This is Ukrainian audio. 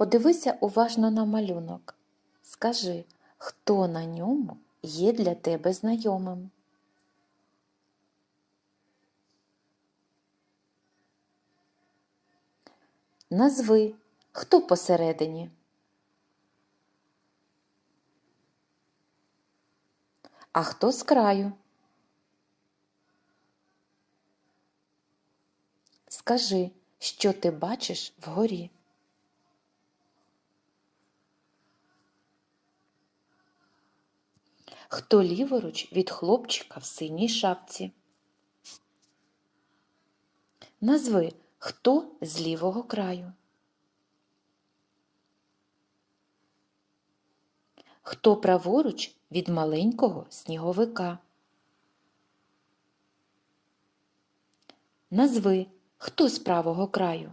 Подивися уважно на малюнок. Скажи, хто на ньому є для тебе знайомим? Назви, хто посередині? А хто з краю? Скажи, що ти бачиш вгорі? Хто ліворуч від хлопчика в синій шапці? Назви, хто з лівого краю? Хто праворуч від маленького сніговика? Назви, хто з правого краю?